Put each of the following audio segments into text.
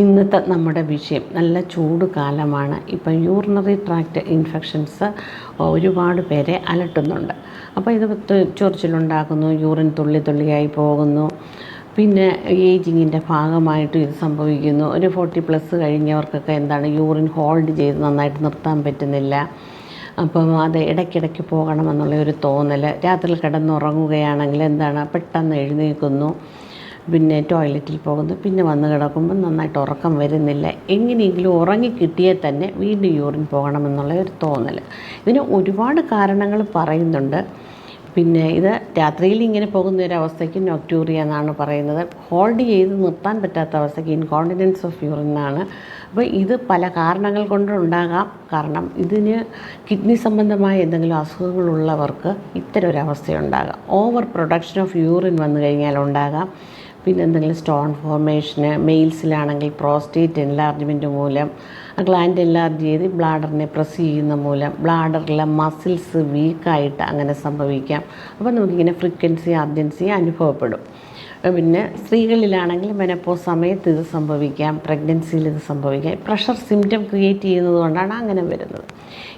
ഇന്നത്തെ നമ്മുടെ വിഷയം നല്ല ചൂട് കാലമാണ്. ഇപ്പം യൂറിനറി ട്രാക്റ്റ് ഇൻഫെക്ഷൻസ് ഒരുപാട് പേരെ അലട്ടുന്നുണ്ട്. അപ്പോൾ ഇത് ചൊറിച്ചിലുണ്ടാക്കുന്നു യൂറിൻ തുള്ളി തുള്ളിയായി പോകുന്നു. പിന്നെ ഏജിങ്ങിന്റെ ഭാഗമായിട്ട് ഇത് സംഭവിക്കുന്നു. ഒരു ഫോർട്ടി പ്ലസ് കഴിഞ്ഞവർക്കൊക്കെ എന്താണ് യൂറിൻ ഹോൾഡ് ചെയ്ത് നന്നായിട്ട് നിർത്താൻ പറ്റുന്നില്ല. അപ്പം അത് ഇടയ്ക്കിടയ്ക്ക് പോകണമെന്നുള്ള ഒരു തോന്നൽ രാത്രി കിടന്നുറങ്ങുകയാണെങ്കിൽ എന്താണ് പെട്ടെന്ന് എഴുന്നേൽക്കുന്നു. പിന്നെ ടോയ്ലറ്റിൽ പോകുന്നു. പിന്നെ വന്ന് കിടക്കുമ്പോൾ നന്നായിട്ട് ഉറക്കം വരുന്നില്ല. എങ്ങനെയെങ്കിലും ഉറങ്ങിക്കിട്ടിയാൽ തന്നെ വീണ്ടും യൂറിൻ പോകണമെന്നുള്ള ഒരു തോന്നൽ ഇതിന് ഒരുപാട് കാരണങ്ങൾ പറയുന്നുണ്ട്. പിന്നെ ഇത് രാത്രിയിൽ ഇങ്ങനെ പോകുന്ന ഒരു അവസ്ഥയ്ക്ക് നൊക്ടൂറിയ എന്നാണ് പറയുന്നത്. ഹോൾഡ് ചെയ്ത് നിർത്താൻ പറ്റാത്ത അവസ്ഥയ്ക്ക് ഇൻകോണ്ടിനൻസ് ഓഫ് യൂറിൻ എന്നാണ്. അപ്പോൾ ഇത് പല കാരണങ്ങൾ കൊണ്ടുണ്ടാകാം. കാരണം ഇതിന് കിഡ്നി സംബന്ധമായ എന്തെങ്കിലും അസുഖങ്ങളുള്ളവർക്ക് ഇത്തരം ഒരു അവസ്ഥയുണ്ടാകാം ഓവർ പ്രൊഡക്ഷൻ ഓഫ് യൂറിൻ വന്നു കഴിഞ്ഞാൽ ഉണ്ടാകാം. പിന്നെ എന്തെങ്കിലും സ്റ്റോൺ ഫോർമേഷന് മെയിൽസിലാണെങ്കിൽ പ്രോസ്റ്റേറ്റ് എൻലാർജ്മെന്റ് മൂലം ഗ്ലാൻഡ് എൻലാർജ് ചെയ്ത് ബ്ലാഡറിനെ പ്രസ് ചെയ്യുന്ന മൂലം ബ്ലാഡറിലെ മസിൽസ് വീക്കായിട്ട് അങ്ങനെ സംഭവിക്കാം. അപ്പോൾ നമുക്കിങ്ങനെ ഫ്രീക്വൻസി അർജൻസി അനുഭവപ്പെടും. പിന്നെ സ്ത്രീകളിലാണെങ്കിൽ മെനപ്പോസ് സമയത്ത് ഇത് സംഭവിക്കാം പ്രഗ്നൻസിയിൽ ഇത് സംഭവിക്കാം. പ്രഷർ സിംറ്റം ക്രിയേറ്റ് ചെയ്യുന്നത് കൊണ്ടാണ് അങ്ങനെ വരുന്നത്.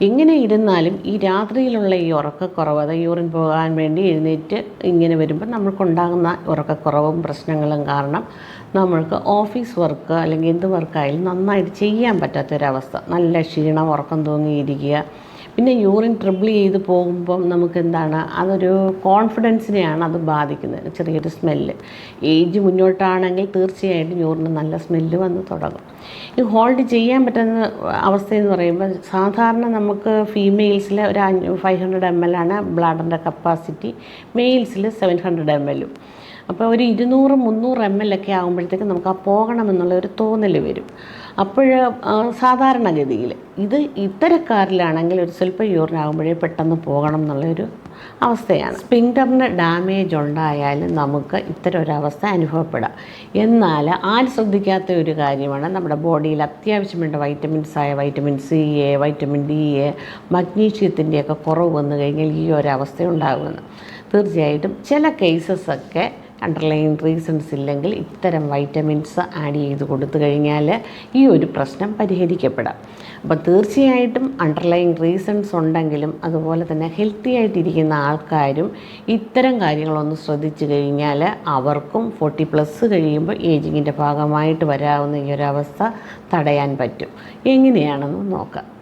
ഇങ്ങനെ ഇരുന്നാലും ഈ രാത്രിയിലുള്ള ഈ ഉറക്കക്കുറവ് അത് യൂറിൻ പോകാൻ വേണ്ടി എഴുന്നേറ്റ് ഇങ്ങനെ വരുമ്പോൾ നമ്മൾക്കുണ്ടാകുന്ന ഉറക്കക്കുറവും പ്രശ്നങ്ങളും കാരണം നമ്മൾക്ക് ഓഫീസ് വർക്ക് അല്ലെങ്കിൽ എന്ത് വർക്കായാലും നന്നായിട്ട് ചെയ്യാൻ പറ്റാത്തൊരവസ്ഥ. നല്ല ക്ഷീണം ഉറക്കം തൂങ്ങിയിരിക്കുക പിന്നെ യൂറിൻ ട്രിബിൾ ചെയ്ത് പോകുമ്പം നമുക്ക് എന്താണ് അതൊരു കോൺഫിഡൻസിനെയാണ് അത് ബാധിക്കുന്നത് ചെറിയൊരു സ്മെല്ല്. ഏജ് മുന്നോട്ടാണെങ്കിൽ തീർച്ചയായിട്ടും യൂറിന് നല്ല സ്മെല്ല് വന്ന് തുടങ്ങും. ഈ ഹോൾഡ് ചെയ്യാൻ പറ്റുന്ന അവസ്ഥയെന്ന് പറയുമ്പോൾ സാധാരണ നമുക്ക് ഫീമെയിൽസിൽ ഒരു അഞ്ഞൂ ഫൈവ് ഹൺഡ്രഡ് എം എൽ ആണ് ബ്ലാഡറിന്റെ കപ്പാസിറ്റി. മെയിൽസിൽ സെവൻ ഹൺഡ്രഡ് എം എല്ലും. അപ്പോൾ ഒരു ഇരുന്നൂറ് മുന്നൂറ് എം എൽ ഒക്കെ ആകുമ്പോഴത്തേക്ക് നമുക്ക് ആ പോകണമെന്നുള്ള ഒരു തോന്നൽ വരും. അപ്പോൾ സാധാരണഗതിയിൽ ഇത് ഇത്തരക്കാരിലാണെങ്കിൽ ഒരു സ്വല്പം യൂറിൻ ആകുമ്പോഴേ പെട്ടെന്ന് പോകണം എന്നുള്ളൊരു അവസ്ഥയാണ്. സ്പിങ്ഡറിന് ഡാമേജ് ഉണ്ടായാലും നമുക്ക് ഇത്തരം ഒരു അവസ്ഥ അനുഭവപ്പെടാം. എന്നാൽ ആരും ശ്രദ്ധിക്കാത്ത ഒരു കാര്യമാണ് നമ്മുടെ ബോഡിയിൽ അത്യാവശ്യം വേണ്ട വൈറ്റമിൻസ് ആയ വൈറ്റമിൻ സി എ വൈറ്റമിൻ ഡി എ മഗ്നീഷ്യത്തിന്റെയൊക്കെ കുറവ് വന്നു കഴിഞ്ഞാൽ ഈ ഒരു അവസ്ഥ ഉണ്ടാകുമെന്ന്. തീർച്ചയായിട്ടും ചില കേസസൊക്കെ അണ്ടർലൈൻ റീസൺസ് ഇല്ലെങ്കിൽ ഇത്തരം വൈറ്റമിൻസ് ആഡ് ചെയ്ത് കൊടുത്തു കഴിഞ്ഞാൽ ഈ ഒരു പ്രശ്നം പരിഹരിക്കപ്പെടാം. അപ്പോൾ തീർച്ചയായിട്ടും അണ്ടർലൈൻ റീസൺസ് ഉണ്ടെങ്കിലും അതുപോലെ തന്നെ ഹെൽത്തി ആയിട്ടിരിക്കുന്ന ആൾക്കാരും ഇത്തരം കാര്യങ്ങളൊന്ന് ശ്രദ്ധിച്ചു കഴിഞ്ഞാൽ അവർക്കും ഫോർട്ടി പ്ലസ് കഴിയുമ്പോൾ ഏജിങ്ങിന്റെ ഭാഗമായിട്ട് വരാവുന്ന ഈ ഒരു അവസ്ഥ തടയാൻ പറ്റും. എങ്ങനെയാണെന്ന് നോക്കാം.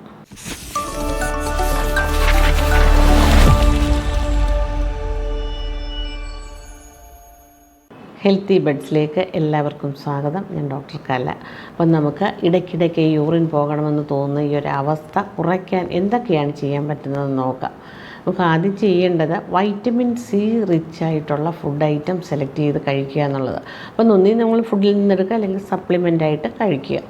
ഹെൽത്തി ബെഡ്സിലേക്ക് എല്ലാവർക്കും സ്വാഗതം. ഞാൻ ഡോക്ടർ കല. അപ്പം നമുക്ക് ഇടയ്ക്കിടയ്ക്ക് യൂറിൻ പോകണമെന്ന് തോന്നുന്ന ഈ ഒരു അവസ്ഥ കുറയ്ക്കാൻ എന്തൊക്കെയാണ് ചെയ്യാൻ പറ്റുന്നതെന്ന് നോക്കാം. നമുക്ക് ആദ്യം ചെയ്യേണ്ടത് വൈറ്റമിൻ സി റിച്ച് ആയിട്ടുള്ള ഫുഡ് ഐറ്റം സെലക്ട് ചെയ്ത് കഴിക്കുക എന്നുള്ളത്. അപ്പം ഒന്നീ നമ്മൾ ഫുഡിൽ നിന്നെടുക്കുക അല്ലെങ്കിൽ സപ്ലിമെന്റായിട്ട് കഴിക്കുക.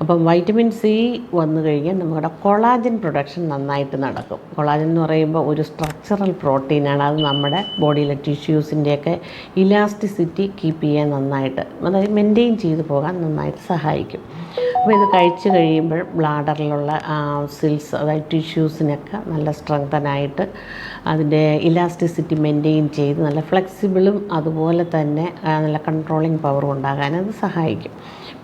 അപ്പം വൈറ്റമിൻ സി വന്നു കഴിഞ്ഞാൽ നമ്മുടെ കൊളാജൻ പ്രൊഡക്ഷൻ നന്നായിട്ട് നടക്കും. കൊളാജൻ എന്ന് പറയുമ്പോൾ ഒരു സ്ട്രക്ചറൽ പ്രോട്ടീനാണ് അത് നമ്മുടെ ബോഡിയിലെ ടിഷ്യൂസിന്റെയൊക്കെ ഇലാസ്റ്റിസിറ്റി കീപ്പ് ചെയ്യാൻ നന്നായിട്ട് അതായത് മെയിന്റെയിൻ ചെയ്തു പോകാൻ നന്നായിട്ട് സഹായിക്കും. അപ്പോൾ ഇത് കഴിച്ചു കഴിയുമ്പോൾ ബ്ലാഡറിലുള്ള സിൽസ് അതായത് ടിഷ്യൂസിനൊക്കെ നല്ല സ്ട്രെങ്തനായിട്ട് അതിന്റെ ഇലാസ്റ്റിസിറ്റി മെയിന്റെയിൻ ചെയ്ത് നല്ല ഫ്ലെക്സിബിളും അതുപോലെ തന്നെ നല്ല കൺട്രോളിങ് പവറും ഉണ്ടാകാൻ അത് സഹായിക്കും.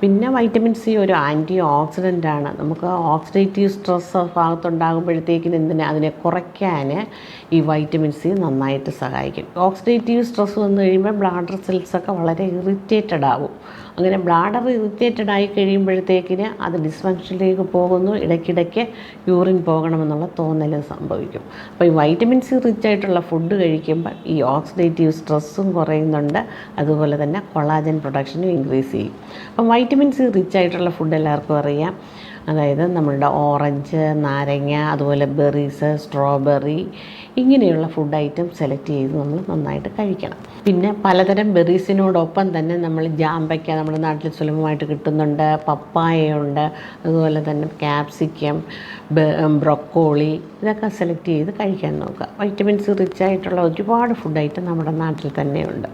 പിന്നെ വൈറ്റമിൻ സി ഒരു ആന്റി ഓക്സിഡന്റ് ആണ്. നമുക്ക് ഓക്സിഡേറ്റീവ് സ്ട്രെസ് ഭാഗത്തുണ്ടാകുമ്പോഴത്തേക്കിന് എന്തിനാ അതിനെ കുറയ്ക്കാൻ ഈ വൈറ്റമിൻ സി നന്നായിട്ട് സഹായിക്കും. ഓക്സിഡേറ്റീവ് സ്ട്രെസ് വന്നു കഴിയുമ്പോൾ ബ്ലാഡർ സെൽസൊക്കെ വളരെ ഇറിറ്റേറ്റഡ് ആവും. അങ്ങനെ ബ്ലാഡർ ഇറിറ്റേറ്റഡ് ആയി കഴിയുമ്പോഴത്തേക്കിന് അത് ഡിസ്ഫങ്ഷനിലേക്ക് പോകുന്നു. ഇടയ്ക്കിടയ്ക്ക് യൂറിൻ പോകണമെന്നുള്ള തോന്നൽ സംഭവിക്കും. അപ്പോൾ ഈ വൈറ്റമിൻ സി റിച്ച് ആയിട്ടുള്ള ഫുഡ് കഴിക്കുമ്പോൾ ഈ ഓക്സിഡേറ്റീവ് സ്ട്രെസ്സും കുറയുന്നുണ്ട്. അതുപോലെ തന്നെ കൊളാജൻ പ്രൊഡക്ഷനും ഇൻക്രീസ് ചെയ്യും. അപ്പം വൈറ്റമിൻ സി റിച്ച് ആയിട്ടുള്ള ഫുഡ് എല്ലാവർക്കും അറിയാം. അതായത് നമ്മളുടെ ഓറഞ്ച് നാരങ്ങ അതുപോലെ ബെറീസ് സ്ട്രോബെറി ഇങ്ങനെയുള്ള ഫുഡ് ഐറ്റം സെലക്ട് ചെയ്ത് നമ്മൾ നന്നായിട്ട് കഴിക്കണം. പിന്നെ പലതരം ബെറീസിനോടൊപ്പം തന്നെ നമ്മൾ ജാമ്പയ്ക്ക നമ്മുടെ നാട്ടിൽ സുലഭമായിട്ട് കിട്ടുന്നുണ്ട് പപ്പായയുണ്ട് അതുപോലെ തന്നെ ക്യാപ്സിക്കം ബ്രൊക്കോളി ഇതൊക്കെ സെലക്ട് ചെയ്ത് കഴിക്കാൻ നോക്കുക. വൈറ്റമിൻസ് റിച്ച് ആയിട്ടുള്ള ഒരുപാട് ഫുഡ് ഐറ്റം നമ്മുടെ നാട്ടിൽ തന്നെയുണ്ട്.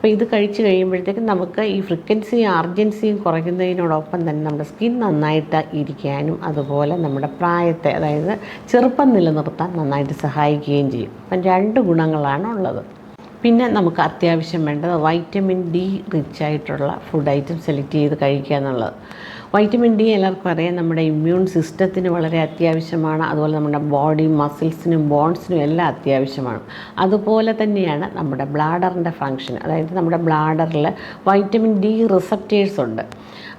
അപ്പോൾ ഇത് കഴിച്ച് കഴിയുമ്പോഴത്തേക്കും നമുക്ക് ഈ ഫ്രീക്വൻസി അർജൻസിയും കുറയ്ക്കുന്നതിനോടൊപ്പം തന്നെ നമ്മുടെ സ്കിൻ നന്നായിട്ട് ഇരിക്കാനും അതുപോലെ നമ്മുടെ പ്രായത്തെ അതായത് ചെറുപ്പം നിലനിർത്താൻ നന്നായിട്ട് സഹായിക്കുകയും ചെയ്യും. അപ്പം രണ്ട് ഗുണങ്ങളാണ് ഉള്ളത്. പിന്നെ നമുക്ക് അത്യാവശ്യം വേണ്ടത് വൈറ്റമിൻ ഡി റിച്ച് ആയിട്ടുള്ള ഫുഡ് ഐറ്റം സെലക്ട് ചെയ്ത് കഴിക്കുക എന്നുള്ളത്. വൈറ്റമിൻ ഡി എല്ലാവർക്കും അറിയാം. നമ്മുടെ ഇമ്മ്യൂൺ സിസ്റ്റത്തിന് വളരെ അത്യാവശ്യമാണ്. അതുപോലെ നമ്മുടെ ബോഡി മസിൽസിനും ബോൺസിനും എല്ലാം അത്യാവശ്യമാണ്. അതുപോലെ തന്നെയാണ് നമ്മുടെ ബ്ലാഡറിന്റെ ഫങ്ഷൻ അതായത് നമ്മുടെ ബ്ലാഡറിൽ വൈറ്റമിൻ ഡി റിസപ്റ്റേഴ്സ് ഉണ്ട്.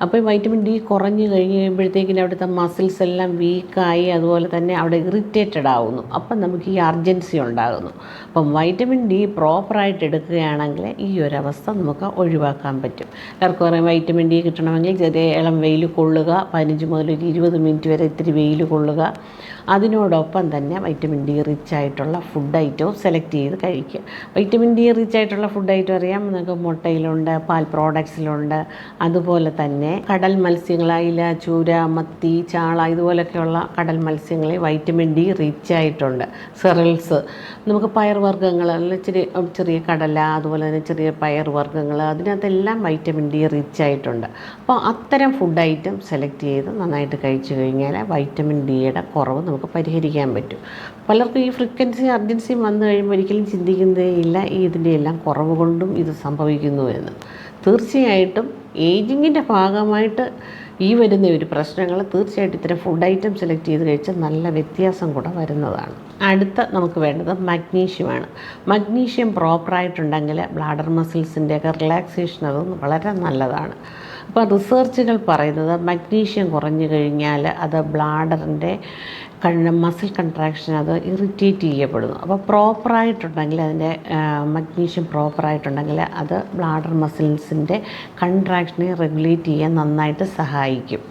അപ്പോൾ വൈറ്റമിൻ ഡി കുറഞ്ഞു കഴിഞ്ഞ് കഴിയുമ്പോഴത്തേക്കിന് അവിടുത്തെ മസിൽസ് എല്ലാം വീക്കായി അതുപോലെ തന്നെ അവിടെ ഇറിറ്റേറ്റഡ് ആവുന്നു. അപ്പം നമുക്ക് ഈ അർജൻസി ഉണ്ടാകുന്നു. അപ്പം വൈറ്റമിൻ ഡി പ്രോപ്പറായിട്ട് എടുക്കുകയാണെങ്കിൽ ഈ ഒരു അവസ്ഥ നമുക്ക് ഒഴിവാക്കാൻ പറ്റും. എല്ലാവർക്കും പറയാം വൈറ്റമിൻ ഡി കിട്ടണമെങ്കിൽ ചെറിയ ഇളം വെയിൽ കൊള്ളുക പതിനഞ്ച് മുതൽ ഒരു ഇരുപത് മിനിറ്റ് വരെ ഇത്തിരി വെയിൽ കൊള്ളുക. അതിനോടൊപ്പം തന്നെ വൈറ്റമിൻ ഡി റിച്ച് ആയിട്ടുള്ള ഫുഡ് ഐറ്റവും സെലക്ട് ചെയ്ത് കഴിക്കുക. വൈറ്റമിൻ ഡി റിച്ച് ആയിട്ടുള്ള ഫുഡ് ഐറ്റം അറിയാം? നിങ്ങൾക്ക് മുട്ടയിലുണ്ട് പാൽ പ്രോഡക്ട്സിലുണ്ട് അതുപോലെ തന്നെ കടൽ മത്സ്യങ്ങൾ അയില ചൂര മത്തി ചാള ഇതുപോലൊക്കെയുള്ള കടൽ മത്സ്യങ്ങളിൽ വൈറ്റമിൻ ഡി റിച്ച് ആയിട്ടുണ്ട്. സെറൽസ് നമുക്ക് പയർവർഗങ്ങൾ ഇച്ചിരി ചെറിയ കടല അതുപോലെ തന്നെ ചെറിയ പയർ വർഗങ്ങൾ അതിനകത്തെല്ലാം വൈറ്റമിൻ ഡി റിച്ച് ആയിട്ടുണ്ട്. അപ്പോൾ അത്തരം ഫുഡ് ഐറ്റം സെലക്ട് ചെയ്ത് നന്നായിട്ട് കഴിച്ചു കഴിഞ്ഞാൽ വൈറ്റമിൻ ഡിയുടെ കുറവ് നമുക്ക് പരിഹരിക്കാൻ പറ്റും. പലർക്കും ഈ ഫ്രീക്വൻസി അർജൻസി വന്നു കഴിയുമ്പോൾ ഒരിക്കലും ചിന്തിക്കുന്നതേ ഇല്ല ഈ ഇതിന്റെ എല്ലാം കുറവ് കൊണ്ടും ഇത് സംഭവിക്കുന്നു എന്ന്. തീർച്ചയായിട്ടും ഏജിങ്ങിന്റെ ഭാഗമായിട്ട് ഈ വരുന്ന ഒരു പ്രശ്നങ്ങൾ തീർച്ചയായിട്ടും ഇത്തരം ഫുഡ് ഐറ്റം സെലക്ട് ചെയ്ത് കഴിച്ചാൽ നല്ല വ്യത്യാസം കൂടെ വരുന്നതാണ്. അടുത്ത നമുക്ക് വേണ്ടത് മഗ്നീഷ്യമാണ്. മഗ്നീഷ്യം പ്രോപ്പറായിട്ടുണ്ടെങ്കിൽ ബ്ലാഡർ മസിൽസിന്റെയൊക്കെ റിലാക്സേഷൻ അത് വളരെ നല്ലതാണ്. അപ്പോൾ റിസർച്ചുകൾ പറയുന്നത് മഗ്നീഷ്യം കുറഞ്ഞു കഴിഞ്ഞാൽ അത് ബ്ലാഡറിന്റെ കണ്ണ മസിൽ കൺട്രാക്ഷൻ അത് ഇറിറ്റേറ്റ് ചെയ്യപ്പെടുന്നു. അപ്പോൾ പ്രോപ്പറായിട്ടുണ്ടെങ്കിൽ അതിന്റെ മഗ്നീഷ്യം പ്രോപ്പറായിട്ടുണ്ടെങ്കിൽ അത് ബ്ലാഡർ മസിൽസിന്റെ കൺട്രാക്ഷനെ റെഗുലേറ്റ് ചെയ്യാൻ നന്നായിട്ട് സഹായിക്കും.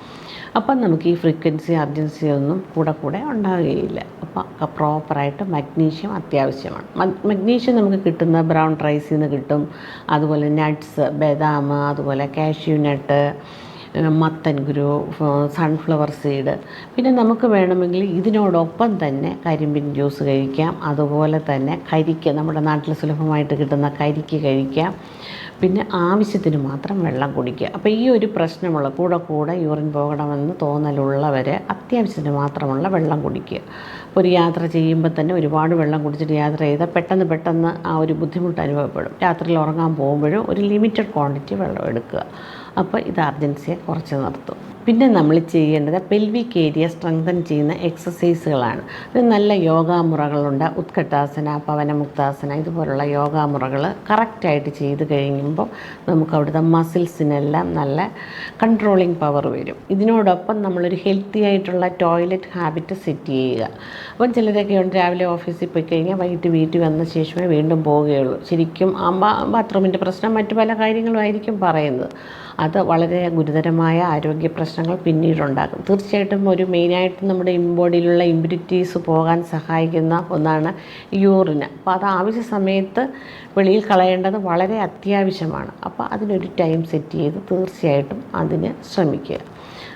അപ്പം നമുക്ക് ഈ ഫ്രീക്വൻസി അർജൻസി ഒന്നും കൂടെ കൂടെ ഉണ്ടാവുകയില്ല. അപ്പം പ്രോപ്പറായിട്ട് മഗ്നീഷ്യം അത്യാവശ്യമാണ്. മഗ്നീഷ്യം നമുക്ക് കിട്ടുന്ന ബ്രൗൺ റൈസിൽ നിന്ന് കിട്ടും. അതുപോലെ നട്ട്സ് ബദാം അതുപോലെ കാഷ്യൂ നട്ട് മത്തൻ ഗ്രോ സൺഫ്ലവർ സീഡ് പിന്നെ നമുക്ക് വേണമെങ്കിൽ ഇതിനോടൊപ്പം തന്നെ കരിമ്പിൻ ജ്യൂസ് കഴിക്കാം. അതുപോലെ തന്നെ കരിക്ക് നമ്മുടെ നാട്ടിൽ സുലഭമായിട്ട് കിട്ടുന്ന കരിക്ക് കഴിക്കാം. പിന്നെ ആവശ്യത്തിന് മാത്രം വെള്ളം കുടിക്കുക. അപ്പോൾ ഈ ഒരു പ്രശ്നമുള്ള കൂടെ കൂടെ യൂറിൻ പോകണമെന്ന് തോന്നലുള്ളവർ അത്യാവശ്യത്തിന് മാത്രമുള്ള വെള്ളം കുടിക്കുക. ഒരു യാത്ര ചെയ്യുമ്പോൾ തന്നെ ഒരുപാട് വെള്ളം കുടിച്ചിട്ട് യാത്ര ചെയ്താൽ പെട്ടെന്ന് പെട്ടെന്ന് ആ ഒരു ബുദ്ധിമുട്ട് അനുഭവപ്പെടും. രാത്രിയിൽ ഉറങ്ങാൻ പോകുമ്പോഴും ഒരു ലിമിറ്റഡ് ക്വാണ്ടിറ്റി വെള്ളം എടുക്കുക. അപ്പോൾ ഇത് അർജൻസിയെ കുറച്ച് നിർത്തും. പിന്നെ നമ്മൾ ചെയ്യേണ്ടത് പെൽവിക് ഏരിയ സ്ട്രെങ്തൻ ചെയ്യുന്ന എക്സസൈസുകളാണ് അത് നല്ല യോഗാമുറകളുണ്ട്. ഉത്കട്ടാസന പവനമുക്താസന ഇതുപോലുള്ള യോഗാമുറകൾ കറക്റ്റായിട്ട് ചെയ്ത് കഴിയുമ്പോൾ നമുക്ക് അവിടുത്തെ മസിൽസിനെല്ലാം നല്ല കൺട്രോളിങ് പവർ വരും. ഇതിനോടൊപ്പം നമ്മളൊരു ഹെൽത്തി ആയിട്ടുള്ള ടോയ്ലറ്റ് ഹാബിറ്റ് സെറ്റ് ചെയ്യുക. അപ്പം ചിലരൊക്കെ ഉണ്ട് രാവിലെ ഓഫീസിൽ പോയി കഴിഞ്ഞാൽ വൈകിട്ട് വീട്ടിൽ വന്ന ശേഷമേ വീണ്ടും പോവുകയുള്ളൂ. ശരിക്കും ആ ബാത്റൂമിന്റെ പ്രശ്നം മറ്റു പല കാര്യങ്ങളുമായിരിക്കും പറയുന്നത്. അത് വളരെ ഗുരുതരമായ ആരോഗ്യ പ്രശ്നങ്ങൾ പിന്നീടുണ്ടാകും. തീർച്ചയായിട്ടും ഒരു മെയിനായിട്ട് നമ്മുടെ ബോഡിയിലുള്ള ഇമ്പ്യൂരിറ്റീസ് പോകാൻ സഹായിക്കുന്ന ഒന്നാണ് യൂറിന് അപ്പോൾ അത് ആവശ്യ സമയത്ത് വെളിയിൽ കളയേണ്ടത് വളരെ അത്യാവശ്യമാണ്. അപ്പോൾ അതിനൊരു ടൈം സെറ്റ് ചെയ്ത് തീർച്ചയായിട്ടും അതിന് ശ്രമിക്കുക.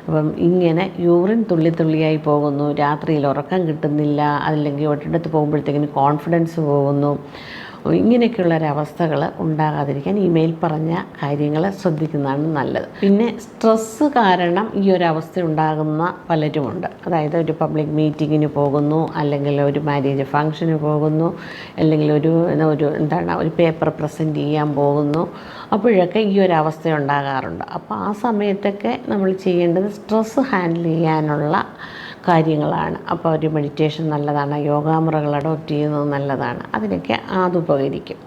അപ്പം ഇങ്ങനെ യൂറിൻ തുള്ളി തുള്ളിയായി പോകുന്നു. രാത്രിയിൽ ഉറക്കം കിട്ടുന്നില്ല. അല്ലെങ്കിൽ ഒരിടത്ത് പോകുമ്പോഴത്തേക്കിന് കോൺഫിഡൻസ് പോകുന്നു. ഇങ്ങനെയൊക്കെയുള്ള ഒരവസ്ഥകൾ ഉണ്ടാകാതിരിക്കാൻ ഈ മേൽ പറഞ്ഞ കാര്യങ്ങൾ ശ്രദ്ധിക്കുന്നതാണ് നല്ലത്. പിന്നെ സ്ട്രെസ്സ് കാരണം ഈ ഒരു അവസ്ഥ ഉണ്ടാകുന്ന പലരുമുണ്ട്. അതായത് ഒരു പബ്ലിക് മീറ്റിങ്ങിന് പോകുന്നു അല്ലെങ്കിൽ ഒരു മാരേജ് ഫങ്ഷന് പോകുന്നു അല്ലെങ്കിൽ ഒരു ഒരു എന്താണ് ഒരു പേപ്പർ പ്രസന്റ് ചെയ്യാൻ പോകുന്നു. അപ്പോഴൊക്കെ ഈ ഒരു അവസ്ഥ ഉണ്ടാകാറുണ്ട് അപ്പോൾ ആ സമയത്തൊക്കെ നമ്മൾ ചെയ്യേണ്ടത് സ്ട്രെസ്സ് ഹാൻഡിൽ ചെയ്യാനുള്ള കാര്യങ്ങളാണ്. അപ്പോൾ ഒരു മെഡിറ്റേഷൻ നല്ലതാണ്. യോഗാമുറകൾ അഡോപ്റ്റ് ചെയ്യുന്നത് നല്ലതാണ്. അതിനൊക്കെ അത് ഉപകരിക്കും.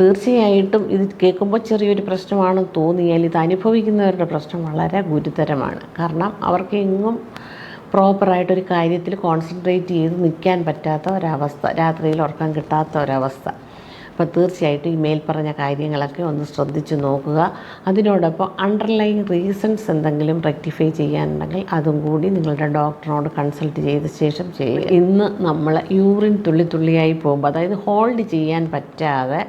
തീർച്ചയായിട്ടും ഇത് കേൾക്കുമ്പോൾ ചെറിയൊരു പ്രശ്നമാണ്. തോന്നിയാൽ ഇത് അനുഭവിക്കുന്നവരുടെ പ്രശ്നം വളരെ ഗുരുതരമാണ്. കാരണം അവർക്ക് എങ്ങും പ്രോപ്പറായിട്ടൊരു കാര്യത്തിൽ കോൺസെൻട്രേറ്റ് ചെയ്ത് നിൽക്കാൻ പറ്റാത്ത ഒരവസ്ഥ. രാത്രിയിൽ ഉറക്കം കിട്ടാത്ത ഒരവസ്ഥ. അപ്പോൾ തീർച്ചയായിട്ടും ഈ മേൽപ്പറഞ്ഞ പറഞ്ഞ കാര്യങ്ങളൊക്കെ ഒന്ന് ശ്രദ്ധിച്ചു നോക്കുക. അതിനോടൊപ്പം അണ്ടർലൈൻ റീസൺസ് എന്തെങ്കിലും റെക്ടിഫൈ ചെയ്യാനുണ്ടെങ്കിൽ അതും കൂടി നിങ്ങളുടെ ഡോക്ടറിനോട് കൺസൾട്ട് ചെയ്ത ശേഷം ചെയ്യുക. ഇന്ന് നമ്മൾ യൂറിൻ തുള്ളി തുള്ളിയായി പോകുമ്പോൾ അതായത് ഹോൾഡ് ചെയ്യാൻ പറ്റാതെ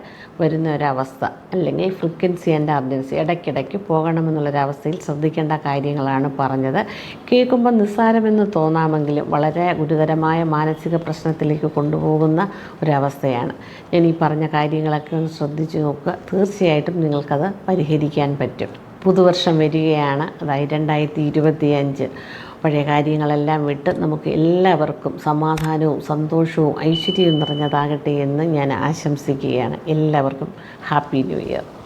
വരുന്ന ഒരവസ്ഥ അല്ലെങ്കിൽ ഫ്രീക്വൻസി ആൻഡ് അർജൻസി ഇടയ്ക്കിടയ്ക്ക് പോകണമെന്നുള്ളൊരവസ്ഥയിൽ ശ്രദ്ധിക്കേണ്ട കാര്യങ്ങളാണ് പറഞ്ഞത്. കേൾക്കുമ്പോൾ നിസ്സാരമെന്ന് തോന്നാമെങ്കിലും വളരെ ഗുരുതരമായ മാനസിക പ്രശ്നത്തിലേക്ക് കൊണ്ടുപോകുന്ന ഒരവസ്ഥയാണ്. ഞാൻ ഈ പറഞ്ഞ കാര്യങ്ങളൊക്കെ ഒന്ന് ശ്രദ്ധിച്ച് നോക്കുക. തീർച്ചയായിട്ടും നിങ്ങൾക്കത് പരിഹരിക്കാൻ പറ്റും. പുതുവർഷം വരികയാണ്. അതായത് രണ്ടായിരത്തി ഇരുപത്തി അഞ്ച് പഴയ കാര്യങ്ങളെല്ലാം വിട്ട് നമുക്ക് എല്ലാവർക്കും സമാധാനവും സന്തോഷവും ഐശ്വര്യവും നിറഞ്ഞതാകട്ടെ എന്ന് ഞാൻ ആശംസിക്കുകയാണ്. എല്ലാവർക്കും ഹാപ്പി ന്യൂ ഇയർ.